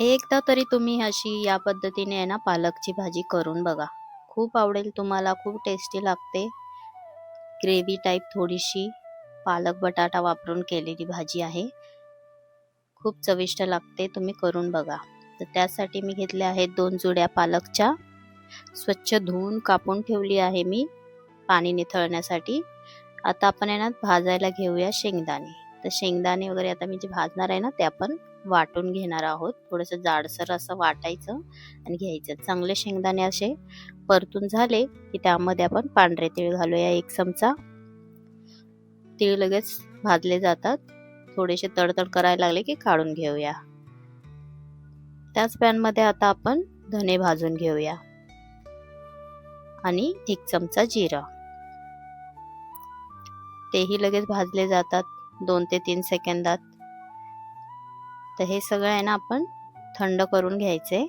एकदा तरी तुम्ही अशी या पद्धतीने आहे ना पालकची भाजी करून बघा. खूप आवडेल तुम्हाला, खूप टेस्टी लागते. ग्रेव्ही टाईप थोडीशी पालक बटाटा वापरून केलेली भाजी आहे. खूप चविष्ट लागते. तुम्ही करून बघा. तर त्यासाठी मी घेतल्या आहेत दोन जुड्या पालकच्या. स्वच्छ धुवून कापून ठेवली आहे मी पाणी निथळण्यासाठी. आता आपण आहे ना भाजायला घेऊया शेंगदाणे. तर शेंगदाणे वगैरे आता मी जे भाजणार आहे ना ते आपण वाटून घेणार आहोत. थोडंसं जाडसर असं वाटायचं आणि घ्यायचं. चांगले शेंगदाणे असे परतून झाले की त्यामध्ये आपण पांढरे तीळ घालूया एक चमचा. तीळ लगेच भाजले जातात. थोडेसे तडतड करायला लागले की काढून घेऊया. त्याच पॅनमध्ये आता आपण धने भाजून घेऊया. आणि एक चमचा जिरं. तेही लगेच भाजले जातात दोन ते तीन सेकंदात. तर हे सगळं आहे ना आपण थंड करून घ्यायचे.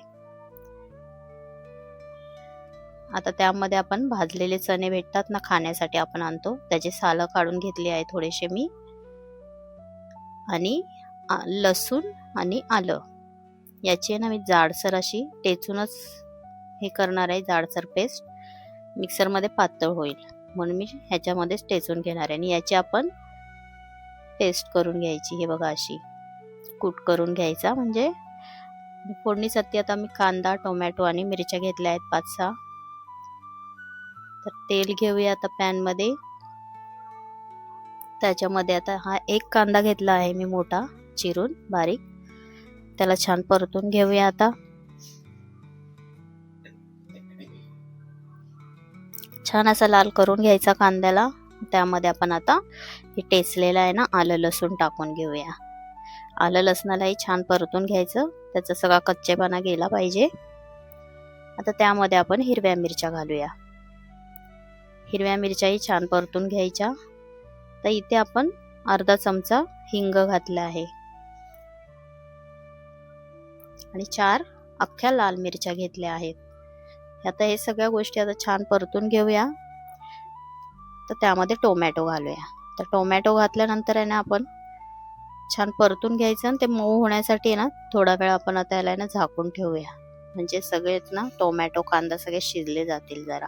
आता त्यामध्ये आपण भाजलेले चणे भेटतात ना खाण्यासाठी आपण आणतो. त्याचे सालं काढून घेतली आहे थोडेसे मी. आणि लसूण आणि आलं याची आहे ना मी जाडसर अशी टेचूनच हे करणार आहे जाडसर पेस्ट. मिक्सरमध्ये पातळ होईल म्हणून मी ह्याच्यामध्येच टेचून घेणार आहे आणि याची आपण पेस्ट करून घ्यायची. हे बघा अशी कूट करून घ्यायचा म्हणजे फोडणीसाठी आता मी कांदा, टोमॅटो आणि मिरच्या घेतल्या आहेत 5-6. तर तेल घेऊया आता पॅनमध्ये. त्याच्यामध्ये आता हा एक कांदा घेतला आहे मी मोठा चिरून बारीक. त्याला छान परतून घेऊया आता. छान असा लाल करून घ्यायचा कांद्याला. त्यामध्ये आपण आता हे टेचलेलं आहे ना आलं लसूण टाकून घेऊया. आलं लसणालाही छान परतून घ्यायचं. त्याचा सगळा कच्चेपणा गेला पाहिजे. आता त्यामध्ये आपण हिरव्या मिरच्या घालूया. हिरव्या मिरच्याही छान परतून घ्यायच्या. तर इथे आपण अर्धा चमचा हिंग घातला आहे. आणि चार अख्ख्या लाल मिरच्या घेतल्या आहेत. आता हे सगळ्या गोष्टी आता छान परतून घेऊया. तर त्यामध्ये टोमॅटो घालूया. तर टोमॅटो घातल्यानंतर आहे ना आपण छान परतून घ्यायचं आणि ते मऊ होण्यासाठी ना थोडा वेळ आपण आता याला ना झाकून ठेवूया. म्हणजे सगळेच ना टोमॅटो, कांदा सगळे शिजले जातील जरा.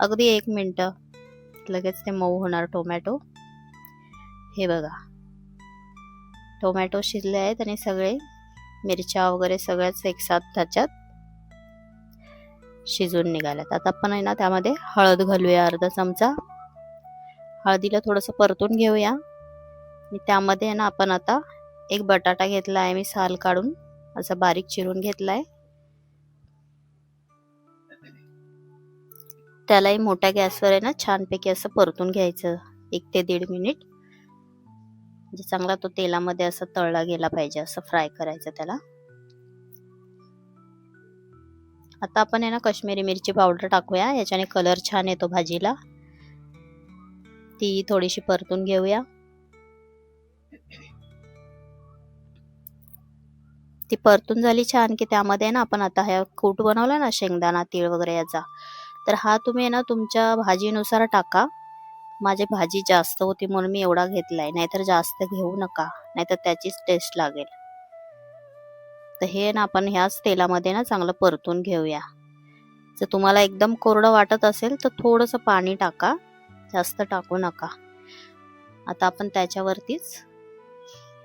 अगदी एक मिनटं लगेच ते मऊ होणार टोमॅटो. हे बघा. टोमॅटो शिजले आहेत आणि सगळे मिरच्या वगैरे सगळ्याच एकसाथ त्याच्यात शिजून निघाल्यात. आता आपण आहे ना त्यामध्ये हळद घालूया अर्धा चमचा. हळदीला थोडंसं परतून घेऊया. त्यामध्ये आहे ना आपण आता एक बटाटा घेतला आहे मी साल काढून असा बारीक चिरून घेतलाय. त्यालाही मोठ्या गॅसवर आहे ना छानपैकी असं परतून घ्यायचं एक ते दीड मिनिट. म्हणजे चांगला तो तेलामध्ये असं तळला गेला पाहिजे असं फ्राय करायचं त्याला. आता आपण आहे ना कश्मीरी मिरची पावडर टाकूया. याच्याने कलर छान येतो भाजीला. ती थोडीशी परतून घेऊया. ती परतून झाली छान की त्यामध्ये ना आपण आता ह्या कूट बनवला ना शेंगदाणा, तीळ वगैरे याचा. तर हा तुम्ही ना तुमच्या भाजीनुसार टाका. माझी भाजी जास्त होती म्हणून मी एवढा घेतलाय. नाहीतर जास्त घेऊ नका. नाहीतर त्याचीच टेस्ट लागेल. तर हे ना आपण ह्याच तेलामध्ये ना चांगलं परतून घेऊया. जर तुम्हाला एकदम कोरडं वाटत असेल तर थोडंसं पाणी टाका. जास्त टाकू नका. आता आपण त्याच्यावरतीच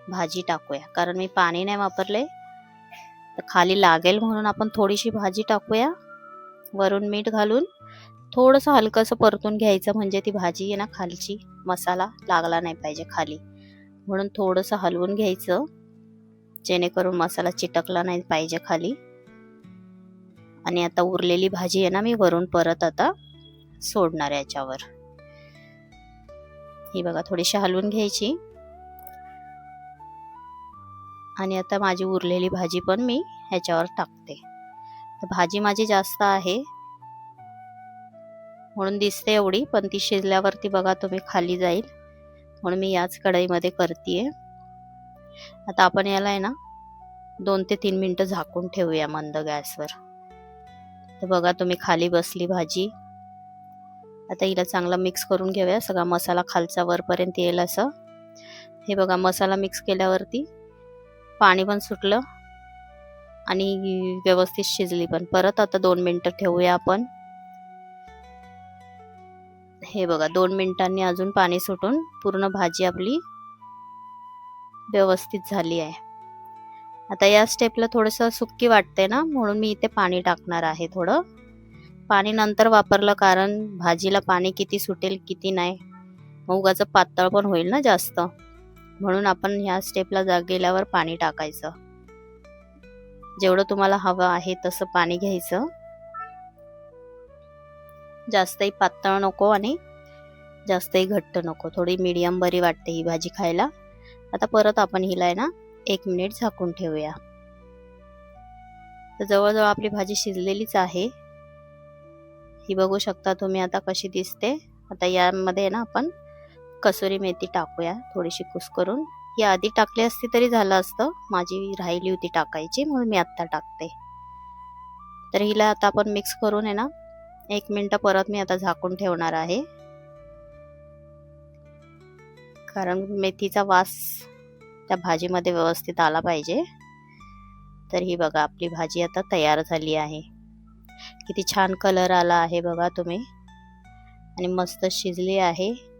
भाजी टाकूया. कारण मी पाणी नाही वापरले. तर खाली लागेल म्हणून आपण थोडीशी भाजी टाकूया. वरून मीठ घालून थोडंसं हलकंसं परतून घ्यायचं म्हणजे ती भाजी आहे ना खालची मसाला लागला नाही पाहिजे खाली. म्हणून थोडंसं हलवून घ्यायचं. जेणेकरून मसाला चिटकला नाही पाहिजे खाली. आणि आता उरलेली भाजी आहे ना मी वरून परत आता सोडणार याच्यावर. ही बघा थोडीशी हलवून घ्यायची. आणि आता माझी उरलेली भाजी पण मी ह्याच्यावर टाकते. तर भाजी माझी जास्त आहे. म्हणून दिसते एवढी पण ती शिजल्यावरती बघा तुम्ही खाली जाईल. म्हणून मी याच कढईमध्ये करतीये. आता आपण याला आहे ना दोन ते तीन मिनटं झाकून ठेवूया मंद गॅसवर. तर बघा तुम्ही खाली बसली भाजी. आता हिला चांगला मिक्स करून घेऊया. सगळा मसाला खालचा वरपर्यंत येईल असं. हे बघा मसाला मिक्स केल्यावरती पाणी पण सुटलं. आणि व्यवस्थित शिजली पण. परत आता दोन मिनटं ठेवूया आपण. हे बघा दोन मिनिटांनी अजून पाणी सुटून पूर्ण भाजी आपली व्यवस्थित झाली आहे. आता या स्टेपला थोडंसं सुक्की वाटते ना म्हणून मी इथे पाणी टाकणार आहे थोडं. पाणी नंतर वापरलं कारण भाजीला पाणी किती सुटेल किती नाही. मग उगाचं पातळ पण होईल ना जास्त. म्हणून आपण ह्या स्टेपला जा गेल्यावर पाणी टाकायचं. जेवढं तुम्हाला हवं आहे तसं पाणी घ्यायचं. जास्तही पातळ नको आणि जास्तही घट्ट नको. थोडी मीडियम बरी वाटते ही भाजी खायला. आता परत आपण हिला आहे ना एक मिनिट झाकून ठेवूया. तर जवळजवळ आपली भाजी शिजलेलीच आहे. ही बघू शकता तुम्ही आता कशी दिसते. आता यामध्ये ना आपण कसुरी मेथी टाकूया थोडीशी कुस करून. ही आधी टाकली असती तरी झालं असतं. माझी राहिली होती टाकायची म्हणून मी आत्ता टाकते. तर हिला आता आपण मिक्स करून आहे ना एक मिनटं परत मी आता झाकून ठेवणार आहे. कारण मेथीचा वास त्या भाजीमध्ये व्यवस्थित आला पाहिजे. तर ही बघा आपली भाजी आता तयार झाली आहे. किती छान कलर आला आहे बघा तुम्ही. आणि मस्त शिजली आहे.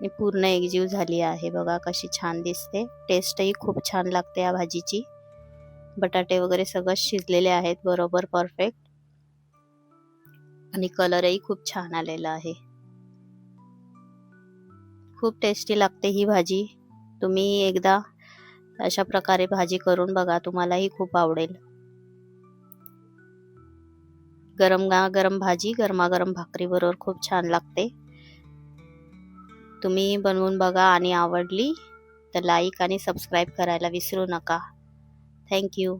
आणि पूर्ण एकजीव झाली आहे. बघा कशी छान दिसते. टेस्टही खूप छान लागते या भाजीची. बटाटे वगैरे सगळं शिजलेले आहेत. बरोबर परफेक्ट आणि कलरही खूप छान आलेला आहे. खूप टेस्टी लागते ही भाजी. तुम्ही एकदा अशा प्रकारे भाजी करून बघा. तुम्हालाही खूप आवडेल. गरम गरम भाजी गरमागरम भाकरीबरोबर खूप छान लागते. तुम्ही बनवून बघा आणि आवडली तर लाईक आणि सबस्क्राईब करायला विसरू नका. थँक्यू